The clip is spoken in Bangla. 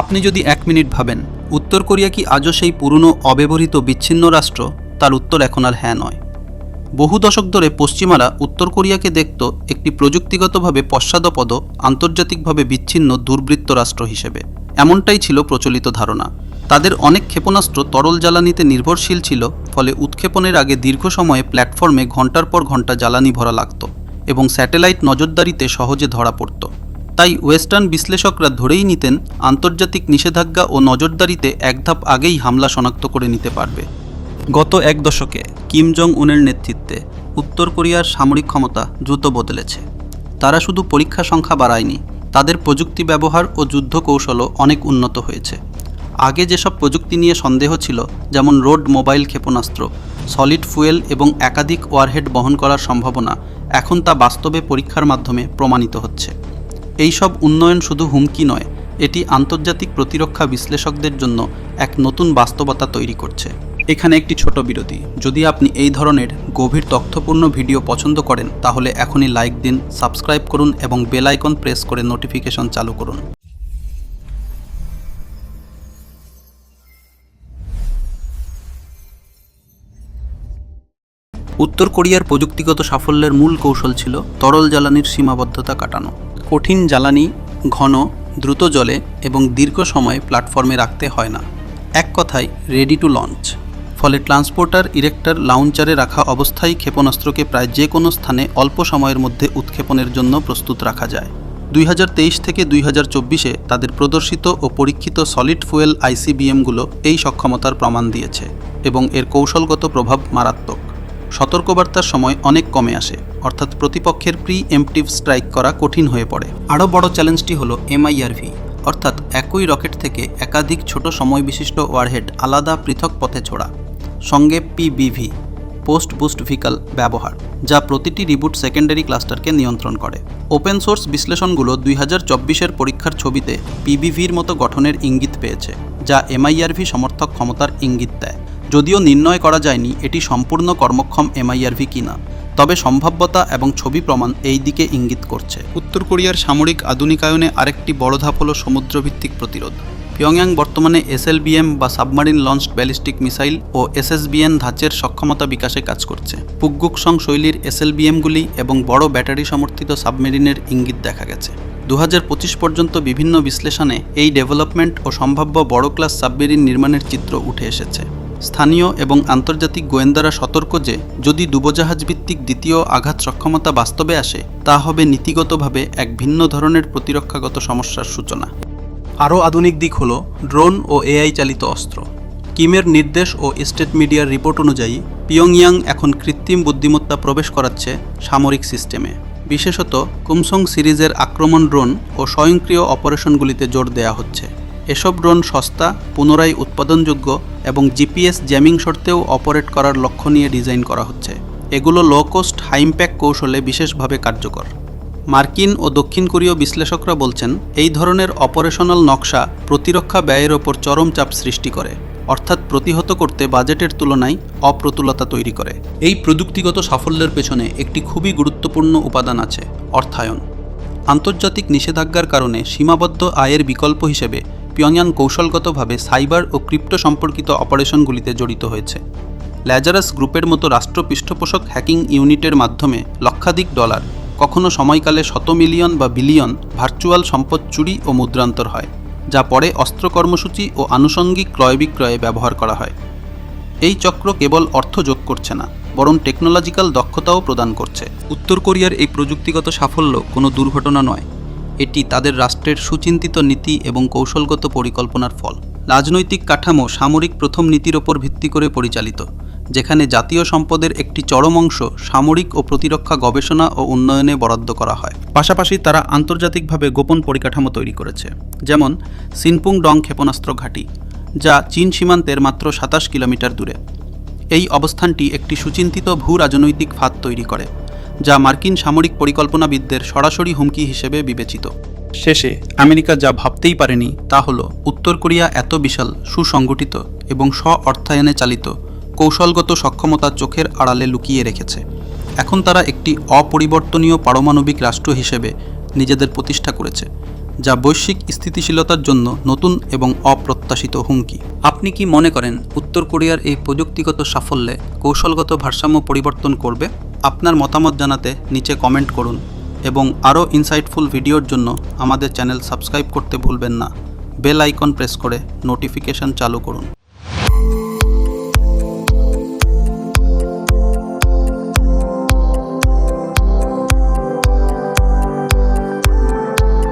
আপনি যদি এক মিনিট ভাবেন, উত্তর কোরিয়া কি আজও সেই পুরনো অব্যবহৃত বিচ্ছিন্ন রাষ্ট্র? তার উত্তর এখন আর হ্যাঁ নয়। বহু দশক ধরে পশ্চিমারা উত্তর কোরিয়াকে দেখত একটি প্রযুক্তিগতভাবে পশ্চাদপদ, আন্তর্জাতিকভাবে বিচ্ছিন্ন দুর্বৃত্ত রাষ্ট্র হিসেবে। এমনটাই ছিল প্রচলিত ধারণা। তাদের অনেক ক্ষেপণাস্ত্র তরল জ্বালানিতে নির্ভরশীল ছিল, ফলে উৎক্ষেপণের আগে দীর্ঘ সময়ে প্ল্যাটফর্মে ঘণ্টার পর ঘণ্টা জ্বালানি ভরা লাগত এবং স্যাটেলাইট নজরদারিতে সহজে ধরা পড়ত। তাই ওয়েস্টার্ন বিশ্লেষকরা ধরেই নিতেন, আন্তর্জাতিক নিষেধাজ্ঞা ও নজরদারিতে এক ধাপ আগেই হামলা শনাক্ত করে নিতে পারবে। গত এক দশকে কিম জং উনের নেতৃত্বে উত্তর কোরিয়ার সামরিক ক্ষমতা দ্রুত বদলেছে। তারা শুধু পরীক্ষা সংখ্যা বাড়ায়নি, তাদের প্রযুক্তি ব্যবহার ও যুদ্ধ কৌশলও অনেক উন্নত হয়েছে। আগে যেসব প্রযুক্তি নিয়ে সন্দেহ ছিল, যেমন রোড মোবাইল ক্ষেপণাস্ত্র, সলিড ফুয়েল এবং একাধিক ওয়ারহেড বহন করার সম্ভাবনা, এখন তা বাস্তবে পরীক্ষার মাধ্যমে প্রমাণিত হচ্ছে। এই সব উন্নয়ন শুধু হুমকি নয়, এটি আন্তর্জাতিক প্রতিরক্ষা বিশ্লেষকদের জন্য এক নতুন বাস্তবতা তৈরি করছে। এখানে একটি ছোট বিরতি। যদি আপনি এই ধরনের গভীর তথ্যপূর্ণ ভিডিও পছন্দ করেন, তাহলে এখনই লাইক দিন, সাবস্ক্রাইব করুন এবং বেল আইকন প্রেস করে নোটিফিকেশন চালু করুন। উত্তর কোরিয়ার প্রযুক্তিগত সাফল্যের মূল কৌশল ছিল তরল জ্বালানির সীমাবদ্ধতা কাটানো। কঠিন জ্বালানি, ঘন, দ্রুত জলে এবং দীর্ঘ সময় প্ল্যাটফর্মে রাখতে হয় না। এক কথায় রেডি টু লঞ্চ ফলে ট্রান্সপোর্টার ইরেক্টর লাউঞ্চারে রাখা অবস্থায় ক্ষেপণাস্ত্রকে প্রায় যে কোনো স্থানে অল্প সময়ের মধ্যে উৎক্ষেপণের জন্য প্রস্তুত রাখা যায়। দুই হাজার তেইশ থেকে দুই তাদের প্রদর্শিত ও পরীক্ষিত সলিড ফুয়েল আইসিবিএমগুলো এই সক্ষমতার প্রমাণ দিয়েছে এবং এর কৌশলগত প্রভাব মারাত্মক। সতর্কবার্তার সময় অনেক কমে আসে, অর্থাৎ প্রতিপক্ষের প্রি এমপ্টিভ স্ট্রাইক করা কঠিন হয়ে পড়ে। আরও বড় চ্যালেঞ্জটি হল এমআইআরভি, অর্থাৎ একই রকেট থেকে একাধিক ছোট সময় বিশিষ্ট ওয়ারহেড আলাদা পৃথক পথে ছোড়া, সঙ্গে পিবিভি পোস্ট বুস্ট ভিকাল ব্যবহার, যা প্রতিটি রিবুট সেকেন্ডারি ক্লাস্টারকে নিয়ন্ত্রণ করে। ওপেন সোর্স বিশ্লেষণগুলো দুই হাজার চব্বিশের পরীক্ষার ছবিতে পিবিভির মতো গঠনের ইঙ্গিত পেয়েছে, যা এমআইআরভি সমর্থক ক্ষমতার ইঙ্গিত দেয়। যদিও নির্ণয় করা যায়নি এটি সম্পূর্ণ কর্মক্ষম এমআইআরভি কিনা, তবে সম্ভাব্যতা এবং ছবি প্রমাণ এই দিকে ইঙ্গিত করছে। উত্তর কোরিয়ার সামরিক আধুনিকায়নে আরেকটি বড় ধাপ হল সমুদ্রভিত্তিক প্রতিরোধ। পিয়ংয়াং বর্তমানে এসএলবিএম বা সাবমারিন লঞ্চড ব্যালিস্টিক মিসাইল ও এসএসবিএন ধাঁচের সক্ষমতা বিকাশে কাজ করছে। পুকগুকসং শৈলীর এসএলবিএমগুলি এবং বড় ব্যাটারি সমর্থিত সাবমেরিনের ইঙ্গিত দেখা গেছে। দু হাজার পঁচিশ পর্যন্ত বিভিন্ন বিশ্লেষণে এই ডেভেলপমেন্ট ও সম্ভাব্য বড় ক্লাস সাবমেরিন নির্মাণের চিত্র উঠে এসেছে। স্থানীয় এবং আন্তর্জাতিক গোয়েন্দারা সতর্ক যে, যদি ডুবোজাহাজভিত্তিক দ্বিতীয় আঘাত সক্ষমতা বাস্তবে আসে, তা হবে নীতিগতভাবে এক ভিন্ন ধরনের প্রতিরক্ষাগত সমস্যার সূচনা। আরও আধুনিক দিক হল, ড্রোন ও এআই চালিত অস্ত্র। কিমের নির্দেশ ও স্টেট মিডিয়ার রিপোর্ট অনুযায়ী পিয়ংয়াং এখন কৃত্রিম বুদ্ধিমত্তা প্রবেশ করাচ্ছে সামরিক সিস্টেমে। বিশেষত কুমসং সিরিজের আক্রমণ ড্রোন ও স্বয়ংক্রিয় অপারেশনগুলিতে জোর দেওয়া হচ্ছে। এসব ড্রোন সস্তা, পুনরায় উৎপাদনযোগ্য এবং জিপিএস জ্যামিং শর্তেও অপারেট করার লক্ষ্য নিয়ে ডিজাইন করা হচ্ছে। এগুলো লো কোস্ট হাইম্প্যাক কৌশলে বিশেষভাবে কার্যকর। মার্কিন ও দক্ষিণ কোরীয় বিশ্লেষকরা বলছেন, এই ধরনের অপারেশনাল নকশা প্রতিরক্ষা ব্যয়ের ওপর চরম চাপ সৃষ্টি করে, অর্থাৎ প্রতিহত করতে বাজেটের তুলনায় অপ্রতুলতা তৈরি করে। এই প্রযুক্তিগত সাফল্যের পেছনে একটি খুবই গুরুত্বপূর্ণ উপাদান আছে, অর্থায়ন। আন্তর্জাতিক নিষেধাজ্ঞার কারণে সীমাবদ্ধ আয়ের বিকল্প হিসেবে পিয়ংয়ান কৌশলগতভাবে সাইবার ও ক্রিপ্টো সম্পর্কিত অপারেশনগুলিতে জড়িত হয়েছে। ল্যাজারাস গ্রুপের মতো রাষ্ট্র পৃষ্ঠপোষক হ্যাকিং ইউনিটের মাধ্যমে লক্ষাধিক ডলার, কখনো সময়কালে শত মিলিয়ন বা বিলিয়ন ভার্চুয়াল সম্পদ চুরি ও মুদ্রান্তর হয়, যা পরে অস্ত্র কর্মসূচি ও আনুষঙ্গিক ক্রয় বিক্রয়ে ব্যবহার করা হয়। এই চক্র কেবল অর্থ যোগ করছে না, বরং টেকনোলজিক্যাল দক্ষতাও প্রদান করছে। উত্তর কোরিয়ার এই প্রযুক্তিগত সাফল্য কোনো দুর্ঘটনা নয়। এটি তাদের রাষ্ট্রের সুচিন্তিত নীতি এবং কৌশলগত পরিকল্পনার ফল। রাজনৈতিক কাঠামো সামরিক প্রথম নীতির ওপর ভিত্তি করে পরিচালিত, যেখানে জাতীয় সম্পদের একটি চরম অংশ সামরিক ও প্রতিরক্ষা গবেষণা ও উন্নয়নে বরাদ্দ করা হয়। পাশাপাশি তারা আন্তর্জাতিকভাবে গোপন পরিকাঠামো তৈরি করেছে, যেমন সিনপুং ডং ক্ষেপণাস্ত্র ঘাঁটি, যা চীন সীমান্তের মাত্র সাতাশ কিলোমিটার দূরে। এই অবস্থানটি একটি সুচিন্তিত ভূ রাজনৈতিক ফাঁদ তৈরি করে। যা মার্কিন সামরিক পরিকল্পনাবিদদের সরাসরি হুমকি হিসেবে বিবেচিত। শেষে আমেরিকা যা ভাবতেই পারেনি তা হল, উত্তর কোরিয়া এত বিশাল, সুসংগঠিত এবং স্ব অর্থায়নে চালিত, কৌশলগত সক্ষমতা চোখের আড়ালে লুকিয়ে রেখেছে। এখন তারা একটি অপরিবর্তনীয় পারমাণবিক রাষ্ট্র হিসেবে নিজেদের প্রতিষ্ঠা করেছে, যা বৈশ্বিক স্থিতিশীলতার জন্য নতুন এবং অপ্রত্যাশিত হুমকি। আপনি কি মনে করেন, উত্তর কোরিয়ার এই প্রযুক্তিগত সাফল্যে কৌশলগত ভারসাম্য পরিবর্তন করবে? আপনার মতামত জানাতে নিচে কমেন্ট করুন এবং আরও ইনসাইটফুল ভিডিওর জন্য আমাদের চ্যানেল সাবস্ক্রাইব করতে ভুলবেন না। বেল আইকন প্রেস করে নোটিফিকেশন চালু করুন।